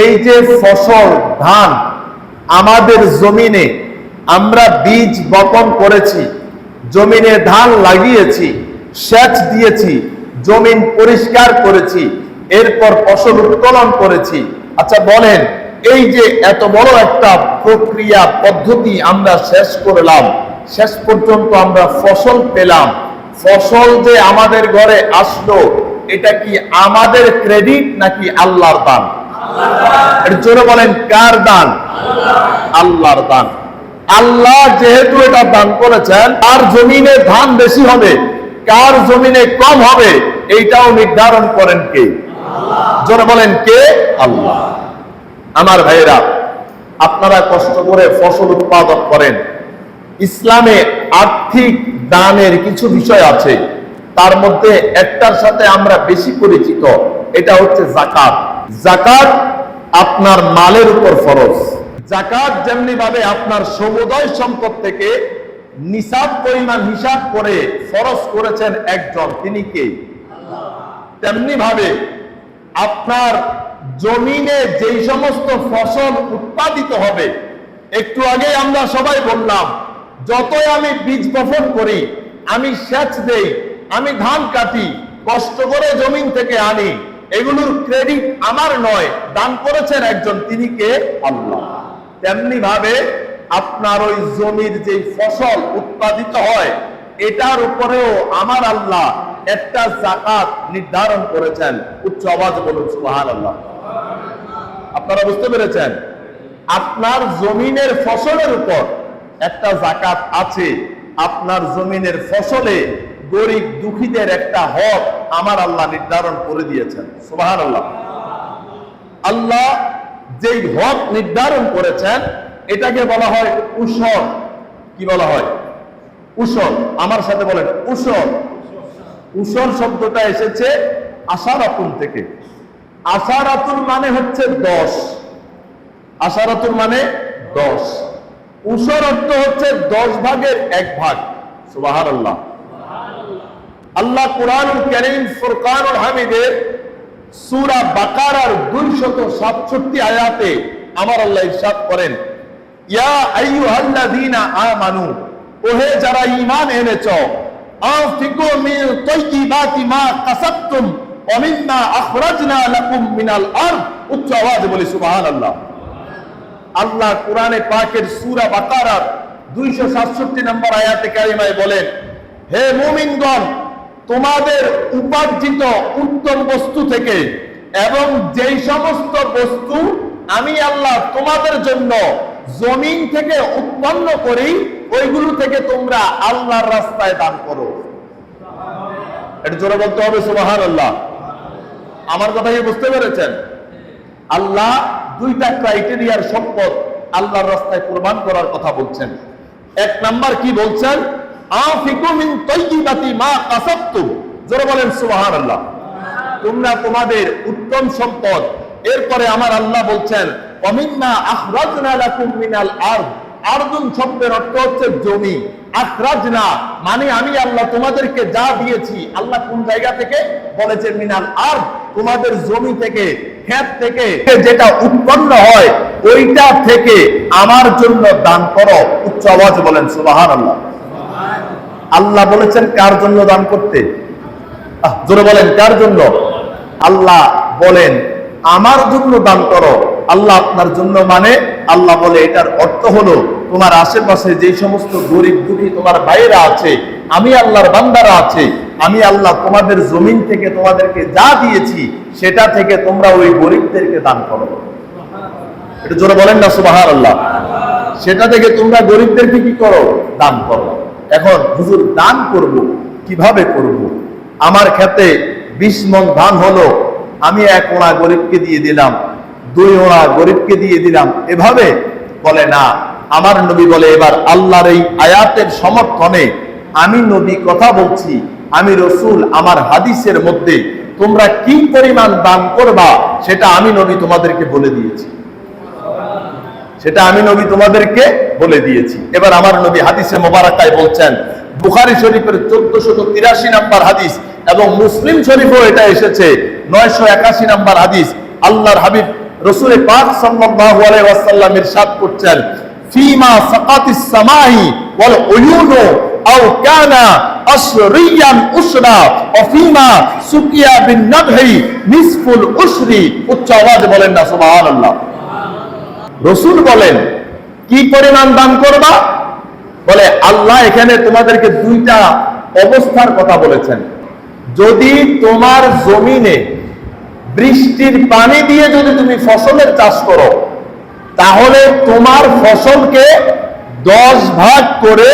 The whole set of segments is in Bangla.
এই যে ফসল, ধান আমাদের জমিনে আমরা বীজ বপন করেছি, জমিনে ধান লাগিয়েছি, সেচ দিয়েছি, জমিন পরিষ্কার করেছি, এরপর ফসল উত্তোলন করেছি। আচ্ছা বলেন, এই যে এত বড় একটা প্রক্রিয়া পদ্ধতি আমরা শেষ করলাম, শেষ পর্যন্ত আমরা ফসল পেলাম। ফসল যে আমাদের ঘরে আসলো, এটা কি আমাদের ক্রেডিট নাকি আল্লাহর দান? জন্য বলেন, কার দান? আল্লাহর দান। আল্লাহ যেহেতু এটা দান করেছেন জমিনে ধান বেশি হবে, কার জমিনে কম হবে, এইটাও নির্ধারণ করেন কে? জোরে বলেন, কে? আল্লাহ। আমার আপনারা কষ্ট করে ফসল উৎপাদন করেন। ইসলামে আর্থিক দানের কিছু বিষয় আছে, তার মধ্যে একটার সাথে আমরা বেশি পরিচিত, এটা হচ্ছে জাকাত। জাকাত আপনার মালের উপর ফরজ। জাকাত যেমনি ভাবে আপনার সমুদয় সম্পদ থেকে নিসাব পরিমাণ হিসাব করে ফরজ করেছেন একজন, তিনি কে? তেমনি ভাবে আপনার জমিনে যেই সমস্ত ফসল উৎপাদিত হবে, একটু আগে আমরা সবাই বললাম, যতই আমি বীজ বপন করি, আমি সেচ দেই, আমি ধান কাটি, কষ্ট করে জমিন থেকে আনি এগুলোর ক্রেডিট আমার নয়, দান করেছেন একজন, তিনি কে? আল্লাহ। তেমনি ভাবে আপনার ওই জমির যে ফসল উৎপাদিত হয়, এটার উপরেও আমার আল্লাহ একটা জাকাত নির্ধারণ করেছেন। উচ্চ আওয়াজ বলুন সুবাহান আল্লাহ আপনারা বুঝতে পেরেছেন? আপনার জমিনের ফসলের উপর একটা জাকাত আছে। আপনার জমিনের ফসলে গরিব দুঃখীদের একটা হক আমার আল্লাহ নির্ধারণ করে দিয়েছেন। সুবাহান আল্লাহ আল্লাহ যেই হক নির্ধারণ করেছেন, এটাকে বলা হয় উসর কি বলা হয়? উসর আমার সাথে বলেন উসর উসর শব্দটা এসেছে আশারাতুন থেকে। আশারাতুন মানে হচ্ছে দশ। আশারাতুন মানে দশ। উসর অর্থ হচ্ছে দশ ভাগের এক ভাগ। সুবাহার আল্লাহ আল্লাহ কোরআন করিম, ফুরকানুল হামিদের সূরা বাকারার 267 আয়াতে আমার আল্লাহ ইরশাদ করেন, ইয়া আইয়ুহাল্লাযীনা আমানু, ওহে যারা ঈমান এনেছো, আনফিকু মিন তাইয়্যিবাতি মা কাসাবতুম, ওয়া মিম্মা আখরাজনা লাকুম মিনাল আরদ, উচ্চ আওয়াজে বলি সুবহানাল্লাহ। আল্লাহ কোরআনে পাকের সূরা বাকারার 267 নম্বর আয়াতে কারিমায় বলেন, হে মুমিনগণ তোমাদের উপার্জিত উত্তম বস্তু থেকে এবং যেই সমস্ত বস্তু আমি আল্লাহ তোমাদের জন্য জমিন থেকে উৎপন্ন করি, ওইগুলো থেকে তোমরা আল্লাহর রাস্তায় দান করো। এটা জোরে বলতে হবে সুবাহান আল্লাহ আমার কথা কি বুঝতে পেরেছেন? আল্লাহ দুইটা ক্রাইটেরিয়ার সম্পদ আল্লাহর রাস্তায় কোরবান করার কথা বলছেন। এক নাম্বার কি বলছেন? জমি। মানে আমি আল্লাহ তোমাদেরকে যা দিয়েছি, আল্লাহ কোন জায়গা থেকে? বলেছেন মিনাল আর তোমাদের জমি থেকে, ক্ষেত থেকে, যেটা উৎপন্ন হয়, ওইটা থেকে আমার জন্য দান করো। উচ্চ আওয়াজ বলেন, সুবহানাল্লাহ। আল্লাহ বলেছেন, কার জন্য দান করতে? জোরে বলেন, কার জন্য? আল্লাহ বলেন, আমার জন্য দান করো। আল্লাহ আপনার জন্য মানে আল্লাহ বলে, এটার অর্থ হলো, তোমার আশেপাশে যে সমস্ত গরিব দুঃখী তোমার বাইরা আছে, আমি আল্লাহর বান্দারা আছে, আমি আল্লাহ তোমাদের জমিন থেকে তোমাদেরকে যা দিয়েছি, সেটা থেকে তোমরা ওই গরিবদেরকে দান করো। এটা জোরে বলেন না সুবাহার আল্লাহ সেটা থেকে তোমরা গরিবদেরকে কি করো? দান করো। এখন হুজুর দান করব, কীভাবে করব? আমার ক্ষেতে বিশ মন ধান হলো, আমি এক ওড়া গরিবকে দিয়ে দিলাম, দুই ওড়া গরিবকে দিয়ে দিলাম। এভাবে? বলে না। আমার নবী বলে, এবার আল্লাহর এই আয়াতের সমর্থনে আমি নবী কথা বলছি, আমি রসুল আমার হাদিসের মধ্যে তোমরা কি পরিমাণ দান করবা, সেটা আমি নবী তোমাদেরকে বলে দিয়েছি। সেটা আমি নবী তোমাদেরকে বলে দিয়েছি। এবার আমার নবী হাদিসে মোবারকায় বলছেন, বুখারি শরীফের চোদ্দশত তিরাশি নাম্বার হাদিস এবং মুসলিম শরীফও এটা এসেছে, নয়শো একাশি নাম্বার হাদিস। আল্লাহর হাবিব পাক করছেন, ফিমা সাকাতিস সামাই ওয়াল উয়ুনু আও কানা আশরিয়ান উসরা ও ফিমা সুকিয়া বিন নাবহি নিসফুল উসরি। উচ্চ আওয়াজে বলেন না, সুবহানাল্লাহ। রসুল বলেন, কি পরিমাণ দান করবা? বলে, আল্লাহ এখানে তোমাদেরকে দুইটা অবস্থার কথা বলেছেন। যদি তোমার জমিনে বৃষ্টির পানি দিয়ে যদি তুমি ফসলের চাষ করো, তাহলে তোমার ফসলকে দশ ভাগ করে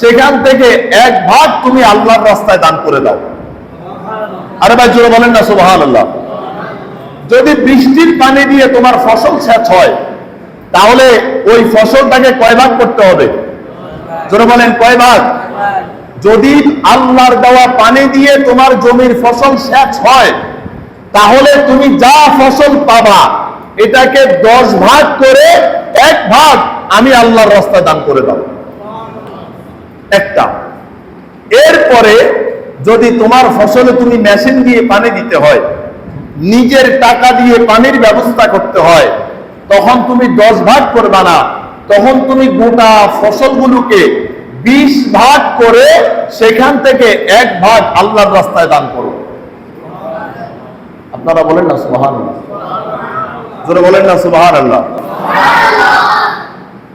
সেখান থেকে এক ভাগ তুমি আল্লাহর রাস্তায় দান করে দাও। আরে ভাই জোরে বলেন না সুবাহ আল্লাহ যদি বৃষ্টির পানি দিয়ে তোমার ফসল সেচ হয় তাহলে ওই ফসলটাকে কয় ভাগ করতে হবে? জোরে বলেন, কয় ভাগ? যদি আল্লাহর দেওয়া পানি দিয়ে তোমার জমির ফসল সেচ হয়, তাহলে তুমি যা ফসল পাবা, এটাকে দশ ভাগ করে এক ভাগ আমি আল্লাহর রাস্তায় দান করে দাও একটা। এরপরে যদি তোমার ফসলে তুমি মেশিন দিয়ে পানি দিতে হয়, নিজের টাকা দিয়ে পানির ব্যবস্থা করতে হয় তখন তুমি দশ ভাগ করবা না। তখন তুমি গোটা ফসলগুলোকে বিশ ভাগ করে সেখান থেকে এক ভাগ আল্লাহর রাস্তায় দান করো। আপনারা বলেন না সুবাহান বলেন না সুবাহান আল্লাহ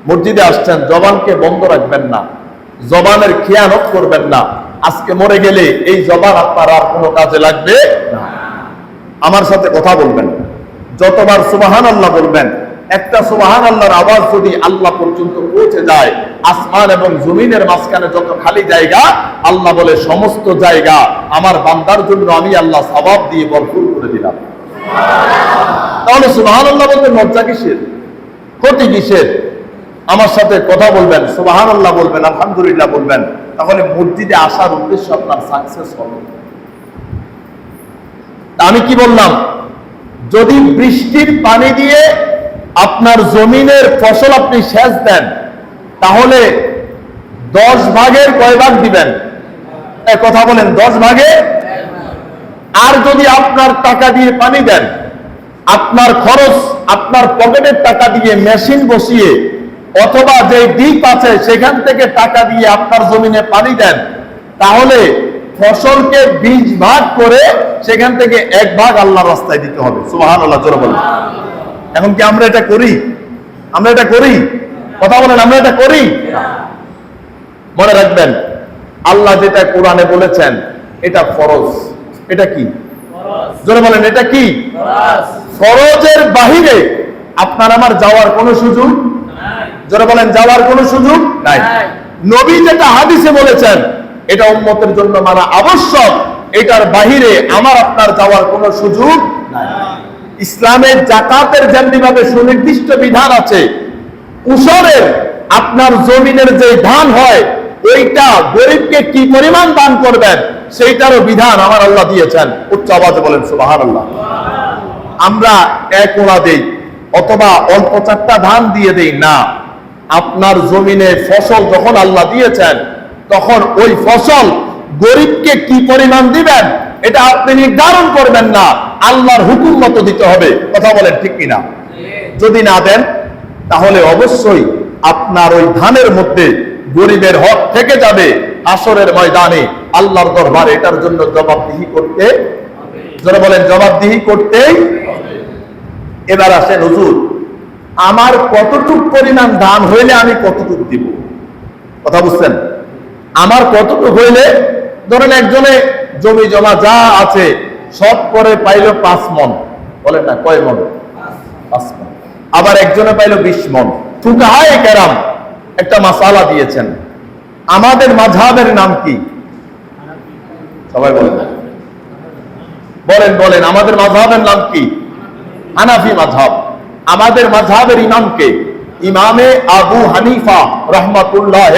মসজিদে আসছেন, জবানকে বন্ধ রাখবেন না। জবানের খেয়ানত করবেন না। আজকে মরে গেলে এই জবান আপনার আর কোনো কাজে লাগবে না। আমার সাথে কথা বলবেন। যতবার সুবাহান আল্লাহ বলবেন একটা সুবাহান আল্লাহর আওয়াজ যদি আল্লাহ পর্যন্ত পৌঁছে যায়, আসমান এবং জমিনের মাঝখানে যত খালি জায়গা, আল্লাহ বলে সমস্ত জায়গা আমার বান্দার জন্য আমি আল্লাহ সবাব দিয়ে ভরপুর করে দিলাম। তাহলে সুবাহান আল্লাহ বলতে লজ্জা কিসের? ক্ষতি কিসের? আমার সাথে কথা বলবেন সুবাহান আল্লাহ বলবেন, আলহামদুলিল্লাহ বলবেন, তাহলে মসজিদে আসার উদ্দেশ্য আপনার সাকসেস হবে আমি কি বললাম? যদি বৃষ্টির পানি দিয়ে আপনার জমিনের ফসল আপনি সেচ দেন, তাহলে দশ ভাগের কয় ভাগ দিবেন? কথা বলেন, দশ ভাগে? আর যদি আপনার টাকা দিয়ে পানি দেন, আপনার খরচ আপনার পকেটের টাকা দিয়ে মেশিন বসিয়ে, অথবা যে দ্বীপ আছে, সেখান থেকে টাকা দিয়ে আপনার জমিনে পানি দেন, তাহলে ফসলকে বীজ ভাগ করে সেখান থেকে এক ভাগ আল্লাহ রাস্তায় দিতে হবে। সুবাহান আল্লাহ জোরে বলেন। এখন কি আমরা এটা করি? আমরা এটা করি? কথা বলেন আমরা এটা করি? মনে রাখবেন আল্লাহ যেটা কোরআনে বলেছেন এটা ফরজ। এটা কি? জোরে বলেন এটা কি? ফরজের বাহিরে আপনার আমার যাওয়ার কোনো সুযোগ যারা বলেন যাওয়ার কোনো সুযোগ নাই। নবী যেটা হাদিসে বলেছেন এটা উম্মতের জন্য মানা আবশ্যক। এটার বাহিরে আমার আপনার যাওয়ার কোনো সুযোগ ইসলামের জাকাতের যেমনি ভাবে সুনির্দিষ্ট বিধান আছে, উসরের আপনার জমিনের যে ধান হয়, ওইটা গরিবকে কি পরিমাণ দান করবেন, সেইটারও বিধান আমার আল্লাহ দিয়েছেন। উচ্চ আওয়াজে বলেন সুবাহান আল্লাহ আমরা এক ওড়া দেই, অথবা অল্প চারটা ধান দিয়ে দেই, না। আপনার জমিনে ফসল যখন আল্লাহ দিয়েছেন, তখন ওই ফসল গরিবকে কি পরিমাণ দিবেন, এটা আপনি নির্ধারণ করবেন না। আল্লাহর হুকুম মতো দিতে হবে। কথা বলেন ঠিক কিনা? যদি না দেন, তাহলে অবশ্যই আপনার ওই ধানের মধ্যে গরিবের হক থেকে যাবে আসরের ময়দানে আল্লাহর দরবারে। এটার জন্য জবাবদিহি করতে যারা বলেন, জবাবদিহি করতেই এবার আসেন, হুজুর, আমার কতটুক পরিমাণ দান হইলে আমি কতটুক দিব? কথা বুঝছেন? আমার কতটুক হইলে, ধরেন একজনে জমি জমা যা আছে সব করে পাইল পাঁচ মন। বলেন না, কয় মন? পাঁচ মন। আবার একজনে পাইল বিশ মন। ফুকাহায় কেরাম একটা মাসালা দিয়েছেন। আমাদের মাঝহাবের নাম কি? সবাই বলেন। বলেন বলেন, আমাদের মাঝহাবের নাম কি? হানাফি মাঝহাব। আমাদের মাঝহাবের ইমামকে ইমামে আবু হানিফা রহমাতুল্লাহ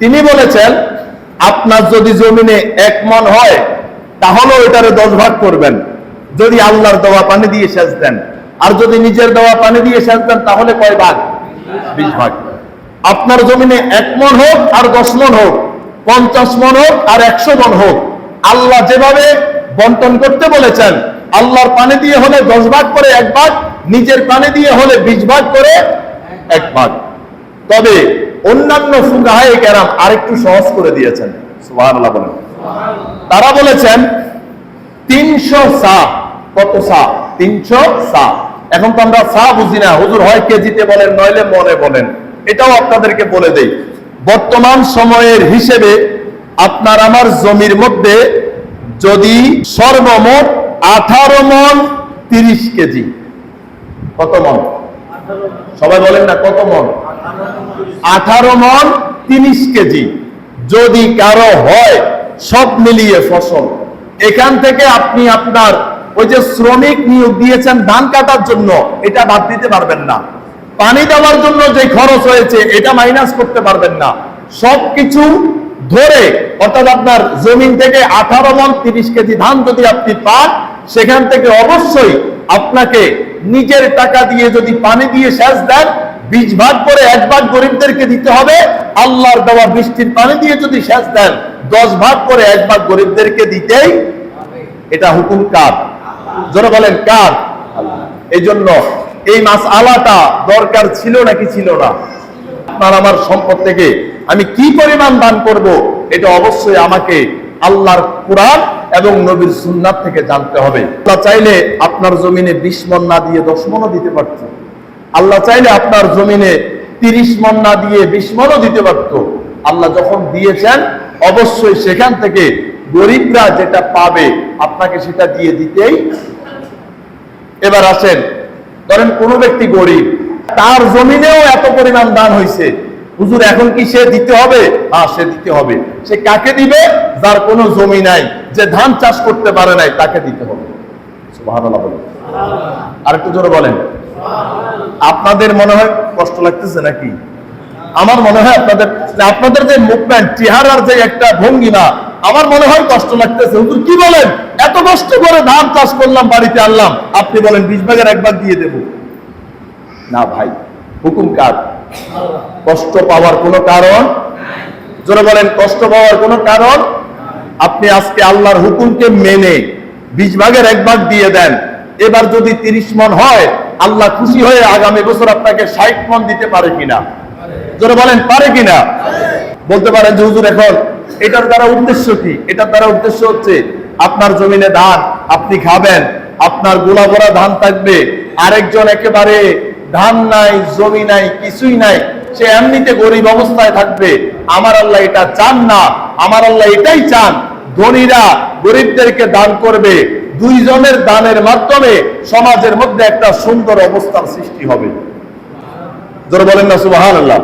তিনি বলেছেন, আপনার যদি জমিনে এক মন হয় তাহলে ওইটারে দশ ভাগ করবেন। যদি আল্লাহর দেওয়া পানি দিয়ে সেচ দেন। আর যদি নিজের দেওয়া পানি দিয়ে সেচ দেন, তাহলে কয় ভাগ? বিশ ভাগ। আপনার জমিনে এক মন হোক আর দশ মন হোক, পঞ্চাশ মন হোক আর একশো মন হোক, আল্লাহ যেভাবে বন্টন করতে বলেছেন, আল্লাহর পানি দিয়ে হলে দশ ভাগ করে এক ভাগ, নিজের পানি দিয়ে হলে বিশ ভাগ করে এক ভাগ। তবে অন্যান্য কেরাম আরেকটু সহজ করে দিয়েছেন। সুবহানাল্লাহ বলেন। তারা বলেছেন, তিনশো সা, কত সা? তিনশো সা। এখন তো আমরা সা বুঝি না। হুজুর হয় কেজিতে বলেন, নইলে মনে বলেন। এটাও আপনাদেরকে বলে দেই। বর্তমান সময়ের হিসেবে আপনার আমার জমির মধ্যে যদি সর্বমোট আঠারো মন তিরিশ কেজি। কত মন? সবাই বলেন না, কত মন? আঠারো মন তিরিশ কেজি। যদি কারও হয় সব মিলিয়ে ফসল। এখান থেকে আপনি আপনার ওই যে শ্রমিক নিয়োগ দিয়েছেন ধান কাটার জন্য, এটা বাদ দিতে পারবেন না। পানি দেওয়ার জন্য যে খরচ হয়েছে, এটা মাইনাস করতে পারবেন না। সবকিছু ধরে, অর্থাৎ আপনার জমিন থেকে আঠারো মন তিরিশ কেজি ধান যদি আপনি পান, সেখান থেকে অবশ্যই আপনাকে নিজের টাকা দিয়ে যদি পানি দিয়ে সেচ দেন বিশ ভাগ করে এক ভাগ গরিবদেরকে দিতে হবে। আল্লাহর দেওয়া বৃষ্টির পানি দিয়ে যদি শেষ দেন, দশ ভাগ করে এক ভাগ গরিবদেরকে দিতেই এটা হুকুম কার? যারা বলেন, কার? এই জন্য এই মাস আলাটা দরকার ছিল নাকি ছিল না? আপনার আমার সম্পদ থেকে আমি কি পরিমাণ দান করব, এটা অবশ্যই আমাকে আল্লাহর কোরআন এবং নবীর সুন্নাত থেকে জানতে হবে। তা চাইলে আপনার জমিনে বিশ মন না দিয়ে দশ মনও দিতে পারত আল্লাহ চাইলে আপনার জমিনে তিরিশ মন না দিয়ে বিশ মনও দিতে পারত। আল্লাহ যখন দিয়েছেন, অবশ্যই সেখান থেকে গরিবরা যেটা পাবে, আপনাকে সেটা দিয়ে দিতেই। এবার আসেন, ধরেন কোন ব্যক্তি গরিব, তার জমিনেও এত পরিমাণ দান হয়েছে হুজুর, এখন কি সে দিতে হবে? হ্যাঁ সে দিতে হবে। সে কাকে দিবে? যার কোনো জমি নাই। যে ধান চাষ করতে পারে নাই, তাকে দিতে হবে। আর একটু জোরে বলেন। আপনাদের মনে হয় কষ্ট লাগতেছে নাকি? আমার মনে হয় আপনাদের আপনাদের যে মুভমেন্ট চেহারার যে একটা ভঙ্গিমা, আমার মনে হয় কষ্ট লাগতেছে। হুজুর, কি বলেন? এত কষ্ট করে ধান চাষ করলাম, বাড়িতে আনলাম। আপনি বলেন, বিশ ভাগের এক ভাগ দিয়ে দেব। না ভাই, হুকুম কার? কষ্ট পাওয়ার কোনো কারণ? জোরে বলেন, কষ্ট পাওয়ার কোনো কারণ? আপনি আজকে আল্লাহর হুকুমকে মেনে বিশ ভাগের এক ভাগ দিয়ে দেন। এবার যদি তিরিশ মন হয় আল্লাহ খুশি হয়ে আগামী বছর আপনাকে ষাট মন দিতে পারে কিনা? জোরে বলেন, পারে কিনা? বলতে পারেন যে, হুজুর, এখন এটার দ্বারা উদ্দেশ্য কি? এটার দ্বারা উদ্দেশ্য হচ্ছে, আপনার জমিনে ধান আপনি খাবেন, আপনার গোলা ভরা ধান থাকবে, আরেকজন একেবারে ধান নাই, জমি নাই, কিছুই নাই, সে এমনিতে গরিব অবস্থায় থাকবে। আমার আল্লাহ এটা চান না, আমার আল্লাহ এটাই চান। ধনীরা গরিবদেরকে দান করবে দুইজনের দানের মাধ্যমে সমাজের মধ্যে একটা সুন্দর অবস্থার সৃষ্টি হবে। জোরে বলেন না সুবাহান আল্লাহ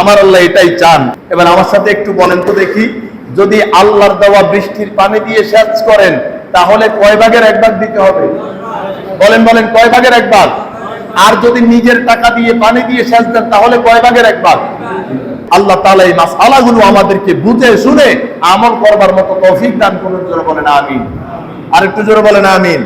আমার আল্লাহ এটাই চান। এবার আমার সাথে একটু বলেন তো দেখি, যদি আল্লাহর দেওয়া বৃষ্টির পানি দিয়ে সেচ করেন, তাহলে কয় ভাগের এক ভাগ দিতে হবে? বলেন বলেন, কয় ভাগের এক ভাগ? আর যদি নিজের টাকা দিয়ে পানি দিয়ে সেচ দেন, তাহলে কয় ভাগের এক ভাগ? আল্লাহ তাআলা এই মাসআলাগুলো আমাদেরকে বুঝে শুনে আমল করবার মতো তৌফিক দান করুন বলেন, আমিন। আর একটু জোরে বলেন আমিন।